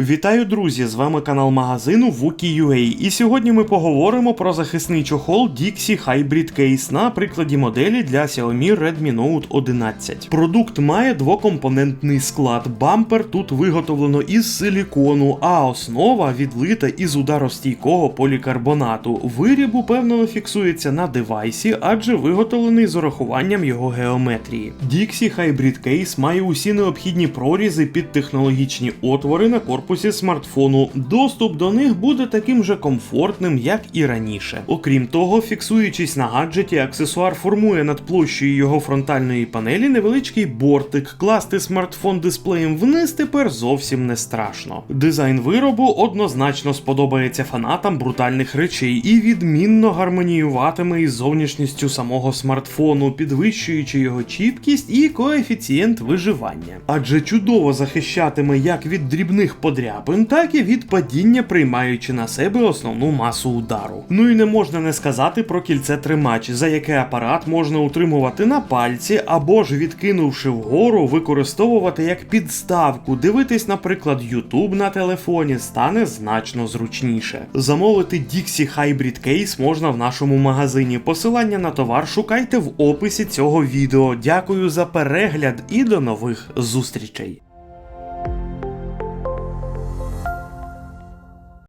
Вітаю, друзі! З вами канал магазину Wookie.ua і сьогодні ми поговоримо про захисний чохол Dixie Hybrid Case на прикладі моделі для Xiaomi Redmi Note 11. Продукт має двокомпонентний склад. Бампер тут виготовлено із силікону, а основа відлита із ударостійкого полікарбонату. Виріб упевнено фіксується на девайсі, адже виготовлений з урахуванням його геометрії. Dixie Hybrid Case має усі необхідні прорізи під технологічні отвори на корпусі смартфону. Доступ до них буде таким же комфортним, як і раніше. Окрім того, фіксуючись на гаджеті, аксесуар формує над площею його фронтальної панелі невеличкий бортик. Класти смартфон дисплеєм вниз тепер зовсім не страшно. Дизайн виробу однозначно сподобається фанатам брутальних речей і відмінно гармоніюватиме із зовнішністю самого смартфону, підвищуючи його чіткість і коефіцієнт виживання. Адже чудово захищатиме як від дрібних подряпин, так і від падіння, приймаючи на себе основну масу удару. Ну і не можна не сказати про кільце тримач, за яке апарат можна утримувати на пальці або ж відкинувши вгору, використовувати як підставку. Дивитись, наприклад, YouTube на телефоні стане значно зручніше. Замовити Dixie Hybrid Case можна в нашому магазині. Посилання на товар шукайте в описі цього відео. Дякую за перегляд і до нових зустрічей.